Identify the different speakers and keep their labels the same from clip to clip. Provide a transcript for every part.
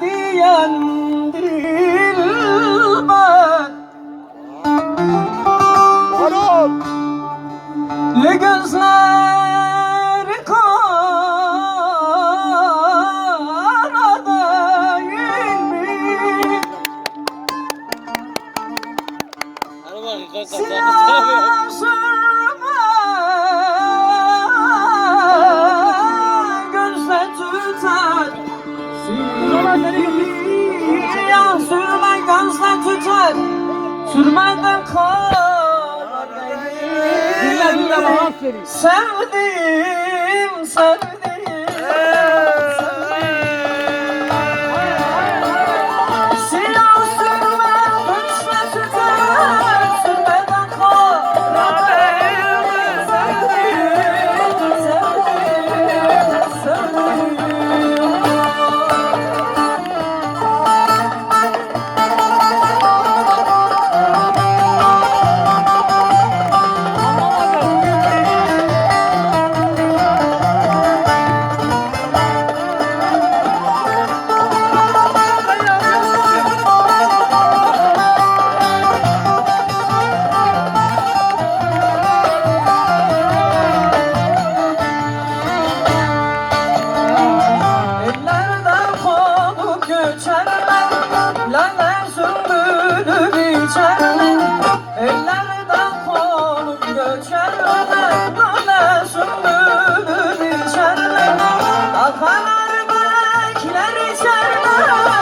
Speaker 1: diyen dilber
Speaker 2: Harun!
Speaker 1: Le? Siyah Siyah sürme gözle tutar. Sürmeden kara değil Sevdim, sevdim, biçerler Akalar bekler içerler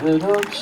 Speaker 1: Sevdim, sevdim